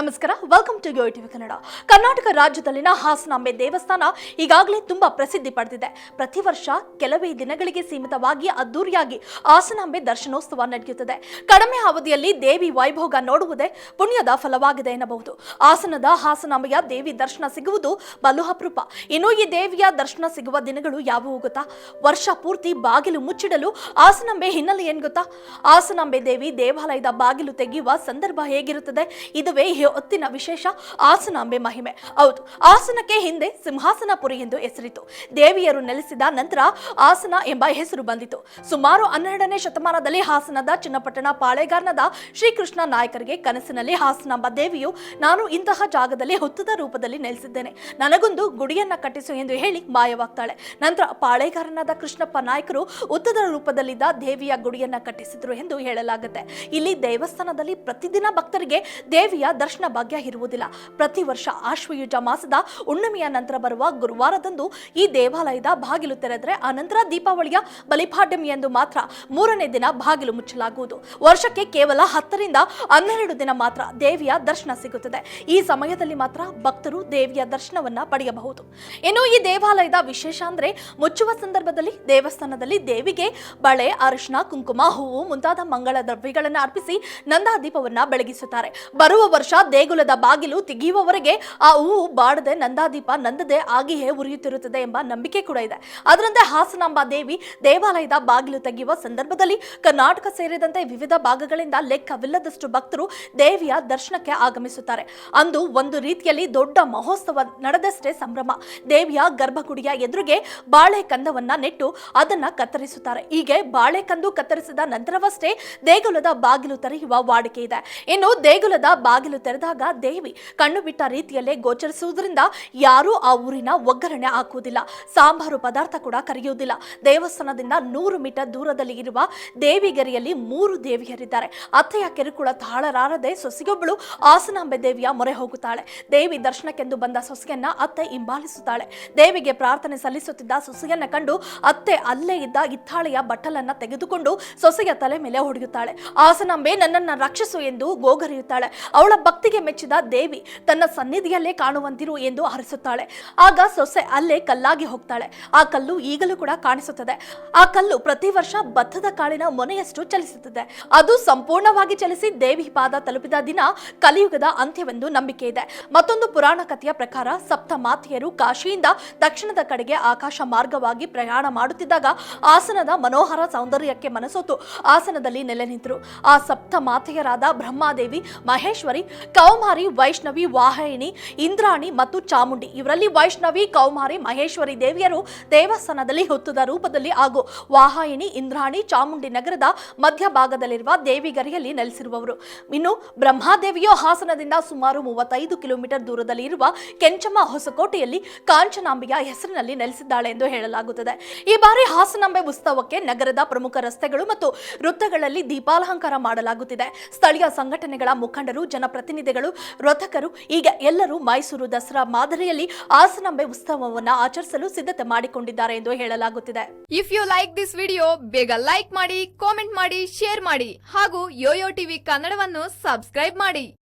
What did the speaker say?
ನಮಸ್ಕಾರ welcome to Yo TV Kannada Karnataka ರಾಜ್ಯದಲ್ಲಿನ ಹಾಸನಾಂಬೆ ದೇವಸ್ಥಾನ ಈಗಾಗಲೇ ತುಂಬಾ ಪ್ರಸಿದ್ಧಿ ಪಡೆದಿದೆ. ಪ್ರತಿ ವರ್ಷ ಕೆಲವೇ ದಿನಗಳಿಗೆ ಸೀಮಿತವಾಗಿ ಅದ್ದೂರಿಯಾಗಿ ಹಾಸನಾಂಬೆ ದರ್ಶನೋತ್ಸವ ನಡೆಯುತ್ತದೆ. ಕಡಿಮೆ ಅವಧಿಯಲ್ಲಿ ದೇವಿ ವೈಭೋಗ ನೋಡುವುದೇ ಪುಣ್ಯದ ಫಲವಾಗಿದೆ ಎನ್ನಬಹುದು. ಹಾಸನದ ಹಾಸನಾಂಬೆಯ ದೇವಿ ದರ್ಶನ ಸಿಗುವುದು ಬಲು ಅಪರೂಪ ಇನ್ನು ಈ ದೇವಿಯ ದರ್ಶನ ಸಿಗುವ ದಿನಗಳು ಯಾವುವು ಗೊತ್ತಾ? ವರ್ಷ ಪೂರ್ತಿ ಬಾಗಿಲು ಮುಚ್ಚಿಡಲು ಹಾಸನಾಂಬೆ ಹಿನ್ನೆಲೆ ಏನ್ ಗೊತ್ತಾ? ಹಾಸನಾಂಬೆ ದೇವಿ ದೇವಾಲಯದ ಬಾಗಿಲು ತೆಗೆಯುವ ಸಂದರ್ಭ ಹೇಗಿರುತ್ತದೆ? ಇದುವೇ ಹೊತ್ತಿನ ವಿಶೇಷ ಆಸನಾಂಬೆ ಮಹಿಮೆ. ಹೌದು, ಆಸನಕ್ಕೆ ಹಿಂದೆ ಸಿಂಹಾಸನಪುರಿ ಎಂದು ಹೆಸರಿತ್ತು. ದೇವಿಯರು ನೆಲೆಸಿದ ನಂತರ ಆಸನ ಎಂಬ ಹೆಸರು ಬಂದಿತು. ಸುಮಾರು ಹನ್ನೆರಡನೇ ಶತಮಾನದಲ್ಲಿ ಹಾಸನದ ಚಿನ್ನಪಟ್ಟಣ ಪಾಳೆಗಾರನದ ಶ್ರೀಕೃಷ್ಣ ನಾಯಕರಿಗೆ ಕನಸಿನಲ್ಲಿ ಹಾಸನಾಂಬ ದೇವಿಯು, ನಾನು ಇಂತಹ ಜಾಗದಲ್ಲಿ ಹುತ್ತದ ರೂಪದಲ್ಲಿ ನೆಲೆಸಿದ್ದೇನೆ. ನನಗೊಂದು ಗುಡಿಯನ್ನ ಕಟ್ಟಿಸು ಎಂದು ಹೇಳಿ ಮಾಯವಾಗ್ತಾಳೆ. ನಂತರ ಪಾಳೆಗಾರನಾದ ಕೃಷ್ಣಪ್ಪ ನಾಯಕರು ಉತ್ತದ ರೂಪದಲ್ಲಿದ್ದ ದೇವಿಯ ಗುಡಿಯನ್ನ ಕಟ್ಟಿಸಿದ್ರು ಎಂದು ಹೇಳಲಾಗುತ್ತೆ. ಇಲ್ಲಿ ದೇವಸ್ಥಾನದಲ್ಲಿ ಪ್ರತಿದಿನ ಭಕ್ತರಿಗೆ ದೇವಿಯ ದರ್ಶನ ಭಾಗ್ಯ ಇರುವುದಿಲ್ಲ. ಪ್ರತಿ ವರ್ಷ ಆಶ್ವಯುಜ ಮಾಸದ ಹುಣ್ಣಿಮೆಯ ನಂತರ ಬರುವ ಗುರುವಾರದಂದು ಈ ದೇವಾಲಯದ ಬಾಗಿಲು ತೆರೆದರೆ ಅನಂತರ ದೀಪಾವಳಿಯ ಬಲಿಪಾಡ್ಯಮಿ ಎಂದು ಮಾತ್ರ ಮೂರನೇ ದಿನ ಬಾಗಿಲು ಮುಚ್ಚಲಾಗುವುದು. ವರ್ಷಕ್ಕೆ ಕೇವಲ ಹತ್ತರಿಂದ ಹನ್ನೆರಡು ದಿನ ಮಾತ್ರ ದೇವಿಯ ದರ್ಶನ ಸಿಗುತ್ತದೆ. ಈ ಸಮಯದಲ್ಲಿ ಮಾತ್ರ ಭಕ್ತರು ದೇವಿಯ ದರ್ಶನವನ್ನ ಪಡೆಯಬಹುದು. ಇನ್ನು ಈ ದೇವಾಲಯದ ವಿಶೇಷ ಅಂದ್ರೆ ಮುಚ್ಚುವ ಸಂದರ್ಭದಲ್ಲಿ ದೇವಸ್ಥಾನದಲ್ಲಿ ದೇವಿಗೆ ಬಳೆ ಅರಿಶಿನ ಕುಂಕುಮ, ಹೂವು ಮುಂತಾದ ಮಂಗಳ ದ್ರವ್ಯಗಳನ್ನು ಅರ್ಪಿಸಿ ನಂದಾ ದೀಪವನ್ನ ಬೆಳಗಿಸುತ್ತಾರೆ. ಬರುವ ವರ್ಷ ದೇಗುಲದ ಬಾಗಿಲು ತೆಗೆಯುವವರೆಗೆ ಆ ಹೂವು ಬಾಡದೆ ನಂದಾದೀಪ ನಂದದೆ ಆಗಿಯೇ ಉರಿಯುತ್ತಿರುತ್ತದೆ ಎಂಬ ನಂಬಿಕೆ ಕೂಡ ಇದೆ. ಅದರಂತೆ ಹಾಸನಾಂಬ ದೇವಿ ದೇವಾಲಯದ ಬಾಗಿಲು ತೆಗೆಯುವ ಸಂದರ್ಭದಲ್ಲಿ ಕರ್ನಾಟಕ ಸೇರಿದಂತೆ ವಿವಿಧ ಭಾಗಗಳಿಂದ ಲೆಕ್ಕವಿಲ್ಲದಷ್ಟು ಭಕ್ತರು ದೇವಿಯ ದರ್ಶನಕ್ಕೆ ಆಗಮಿಸುತ್ತಾರೆ. ಅಂದು ಒಂದು ರೀತಿಯಲ್ಲಿ ದೊಡ್ಡ ಮಹೋತ್ಸವ ನಡೆದಷ್ಟೇ ಸಂಭ್ರಮ. ದೇವಿಯ ಗರ್ಭಗುಡಿಯ ಎದುರಿಗೆ ಬಾಳೆ ಕಂದವನ್ನ ನೆಟ್ಟು ಅದನ್ನ ಕತ್ತರಿಸುತ್ತಾರೆ. ಹೀಗೆ ಬಾಳೆ ಕಂದು ಕತ್ತರಿಸಿದ ನಂತರವಷ್ಟೇ ದೇಗುಲದ ಬಾಗಿಲು ತೆರೆಯುವ ವಾಡಿಕೆ ಇದೆ. ಇನ್ನು ದೇಗುಲದ ಬಾಗಿಲು ತೆರೆದಾಗ ದೇವಿ ಕಣ್ಣು ಬಿಟ್ಟ ರೀತಿಯಲ್ಲೇ ಗೋಚರಿಸುವುದರಿಂದ ಯಾರೂ ಆ ಊರಿನ ಒಗ್ಗರಣೆ ಹಾಕುವುದಿಲ್ಲ. ಸಾಂಬಾರು ಪದಾರ್ಥ ಕೂಡ ಕರೆಯುವುದಿಲ್ಲ. ದೇವಸ್ಥಾನದಿಂದ ನೂರು ಮೀಟರ್ ದೂರದಲ್ಲಿ ಇರುವ ದೇವಿಗೆರೆಯಲ್ಲಿ ಮೂರು ದೇವಿಯರಿದ್ದಾರೆ. ಅತ್ತೆಯ ಕಿರುಕುಳ ತಾಳರಾರದೆ ಸೊಸೆಗೊಬ್ಬಳು ಆಸನಾಂಬೆ ದೇವಿಯ ಮೊರೆ ಹೋಗುತ್ತಾಳೆ. ದೇವಿ ದರ್ಶನಕ್ಕೆಂದು ಬಂದ ಸೊಸೆಯನ್ನ ಅತ್ತೆ ಹಿಂಬಾಲಿಸುತ್ತಾಳೆ. ದೇವಿಗೆ ಪ್ರಾರ್ಥನೆ ಸಲ್ಲಿಸುತ್ತಿದ್ದ ಸೊಸೆಯನ್ನ ಕಂಡು ಅತ್ತೆ ಅಲ್ಲೇ ಇದ್ದ ಇತ್ತಾಳೆಯ ಬಟ್ಟಲನ್ನ ತೆಗೆದುಕೊಂಡು ಸೊಸೆಯ ತಲೆ ಮೇಲೆ ಹೊಡೆಯುತ್ತಾಳೆ. ಆಸನಾಂಬೆ ನನ್ನನ್ನ ರಕ್ಷಿಸು ಎಂದು ಗೋಗರಿಯುತ್ತಾಳೆ. ಅವಳ ಭಕ್ತಿಗೆ ಮೆಚ್ಚಿದ ದೇವಿ ತನ್ನ ಸನ್ನಿಧಿಯಲ್ಲೇ ಕಾಣುವಂತಿರು ಎಂದು ಹರಿಸುತ್ತಾಳೆ ಆಗ ಸೊಸೆ ಅಲ್ಲೇ ಕಲ್ಲಾಗಿ ಹೋಗ್ತಾಳೆ. ಆ ಕಲ್ಲು ಈಗಲೂ ಕೂಡ ಕಾಣಿಸುತ್ತದೆ. ಆ ಕಲ್ಲು ಪ್ರತಿ ವರ್ಷ ಭತ್ತದ ಕಾಳಿನ ಮೊನೆಯಷ್ಟು ಚಲಿಸುತ್ತದೆ. ಅದು ಸಂಪೂರ್ಣವಾಗಿ ಚಲಿಸಿ ದೇವಿ ಪಾದ ತಲುಪಿದ ದಿನ ಕಲಿಯುಗದ ಅಂತ್ಯವೆಂದು ನಂಬಿಕೆ ಇದೆ. ಮತ್ತೊಂದು ಪುರಾಣ ಕಥೆಯ ಪ್ರಕಾರ ಸಪ್ತ ಮಾತೆಯರು ಕಾಶಿಯಿಂದ ದಕ್ಷಿಣದ ಕಡೆಗೆ ಆಕಾಶ ಮಾರ್ಗವಾಗಿ ಪ್ರಯಾಣ ಮಾಡುತ್ತಿದ್ದಾಗ ಆಸನದ ಮನೋಹರ ಸೌಂದರ್ಯಕ್ಕೆ ಮನಸೋತು. ಆಸನದಲ್ಲಿ ನೆಲೆ ನಿಂತರು. ಆ ಸಪ್ತ ಮಾತೆಯರಾದ ಬ್ರಹ್ಮಾದೇವಿ, ಮಹೇಶ್ವರಿ ಕೌಮಾರಿ, ವೈಷ್ಣವಿ, ವಾಹಿನಿ, ಇಂದ್ರಾಣಿ ಮತ್ತು ಚಾಮುಂಡಿ. ಇವರಲ್ಲಿ ವೈಷ್ಣವಿ, ಕೌಮಾರಿ, ಮಹೇಶ್ವರಿ ದೇವಿಯರು ದೇವಸ್ಥಾನದಲ್ಲಿ ಹೊತ್ತದ ರೂಪದಲ್ಲಿ ಹಾಗೂ ವಾಹಿನಿ, ಇಂದ್ರಾಣಿ, ಚಾಮುಂಡಿ ನಗರದ ಮಧ್ಯಭಾಗದಲ್ಲಿರುವ ದೇವಿಗರಿಯಲ್ಲಿ ನೆಲೆಸಿರುವವರು. ಇನ್ನು ಬ್ರಹ್ಮಾದೇವಿಯು ಹಾಸನದಿಂದ ಸುಮಾರು ಮೂವತ್ತೈದು ಕಿಲೋಮೀಟರ್ ದೂರದಲ್ಲಿ ಇರುವ ಕೆಂಚಮ್ಮ ಹೊಸಕೋಟೆಯಲ್ಲಿ ಕಾಂಚನಾಂಬೆಯ ಹೆಸರಿನಲ್ಲಿ ನೆಲೆಸಿದ್ದಾಳೆ ಎಂದು ಹೇಳಲಾಗುತ್ತದೆ. ಈ ಬಾರಿ ಹಾಸನಾಂಬೆ ಉತ್ಸವಕ್ಕೆ ನಗರದ ಪ್ರಮುಖ ರಸ್ತೆಗಳು ಮತ್ತು ವೃತ್ತಗಳಲ್ಲಿ ದೀಪಾಲಂಕಾರ ಮಾಡಲಾಗುತ್ತಿದೆ. ಸ್ಥಳೀಯ ಸಂಘಟನೆಗಳ ಮುಖಂಡರು ಜನಪ್ರತಿನಿಧಿಗಳು ರಥಕರು, ಈಗ ಎಲ್ಲರೂ ಮೈಸೂರು ದಸರಾ ಮಾದರಿಯಲ್ಲಿ ಆಸನಂಬೆ ಉತ್ಸವವನ್ನು ಆಚರಿಸಲು ಸಿದ್ಧತೆ ಮಾಡಿಕೊಂಡಿದ್ದಾರೆ ಎಂದು ಹೇಳಲಾಗುತ್ತಿದೆ. If you like this video ಬೇಗ ಲೈಕ್ ಮಾಡಿ ಕಾಮೆಂಟ್ ಮಾಡಿ ಶೇರ್ ಮಾಡಿ ಹಾಗೂ ಯೋಯೋ ಟಿವಿ ಕನ್ನಡವನ್ನು ಸಬ್ಸ್ಕ್ರೈಬ್ ಮಾಡಿ.